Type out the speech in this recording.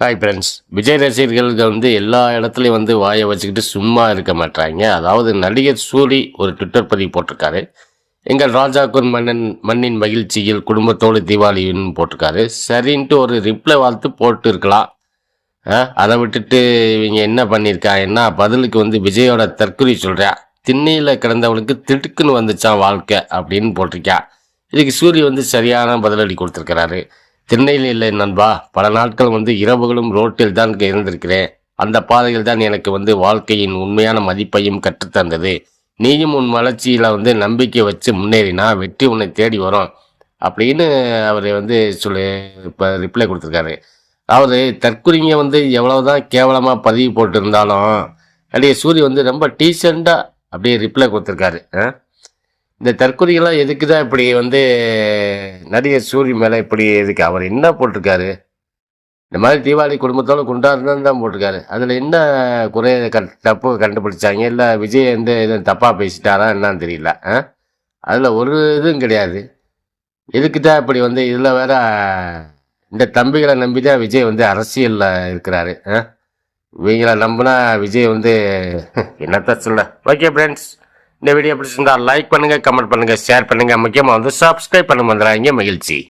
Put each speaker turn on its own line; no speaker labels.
Hi friends Vijay ரசிகர்கள் வந்து எல்லா இடத்துலையும் வந்து வாயை வச்சுக்கிட்டு சும்மா இருக்க மாட்டாங்க. அதாவது நடிகர் சூரி ஒரு ட்விட்டர் பதிவு போட்டிருக்காரு. எங்கள் ராஜாக்குன் மன்னன் மண்ணின் மகிழ்ச்சியில் குடும்பத்தோடு தீபாவளின்னு போட்டிருக்காரு. சரின்ட்டு ஒரு ரிப்ளை வாழ்த்து போட்டு இருக்கலாம் அதை விட்டுட்டு இவங்க என்ன பண்ணியிருக்கா? என்ன பதிலுக்கு வந்து விஜயோட தற்கொலை சொல்கிறா திண்ணையில் கிடந்தவனுக்கு திடுக்குன்னு வந்துச்சான் வாழ்க்கை அப்படின்னு போட்டிருக்கா. இதுக்கு சூரி வந்து சரியான பதிலடி கொடுத்துருக்கிறாரு. திண்ணையில் இல்லை நண்பா பல நாட்கள் வந்து இரவுகளும் ரோட்டில் தான் இருந்திருக்கிறேன். அந்த பாதையில் தான் எனக்கு வந்து வாழ்க்கையின் உண்மையான மதிப்பையும் கற்றுத்தந்தது நீயும் உன் வளர்ச்சியில் வந்து நம்பிக்கை வச்சு முன்னேறினா வெற்றி உன்னை தேடி வரும் அப்படின்னு அவர் வந்து சொல்லி இப்போ ரிப்ளை கொடுத்துருக்காரு. அவர் தற்குறிங்க வந்து எவ்வளோதான் கேவலமாக பதிவு போட்டிருந்தாலும் அப்படியே சூரி வந்து ரொம்ப டீசெண்டாக அப்படியே ரிப்ளை கொடுத்துருக்காரு ஆ? இந்த தற்கொலைகள்லாம் எதுக்கு தான் இப்படி வந்து நடிகர் சூரி மேலே இப்படி எதுக்கு? அவர் என்ன போட்டிருக்காரு? இந்த மாதிரி தீபாவளி குடும்பத்தோடு கொண்டாடுறதுன்னு தான் போட்டிருக்காரு. அதில் என்ன குறை க தப்பு கண்டுபிடிச்சாங்க? இல்லை விஜய் வந்து எதுவும் தப்பாக பேசிட்டாரா என்னன்னு தெரியல ஆ? அதில் ஒரு இதுவும் கிடையாது. எதுக்கு தான் இப்படி வந்து இதில் வேற இந்த தம்பிகளை நம்பி தான் விஜய் வந்து அரசியலில் இருக்கிறாரு ஆ? நம்பினா விஜய் வந்து என்னத்த சொல்ல? ஓகே ஃப்ரெண்ட்ஸ் இந்த வீடியோ பிடிச்சிருந்தா லைக் பண்ணுங்க கமெண்ட் பண்ணுங்க ஷேர் பண்ணுங்க. முக்கியமாக வந்து சப்ஸ்கிரைப் பண்ண வந்துடுறாங்க மகிழ்ச்சி.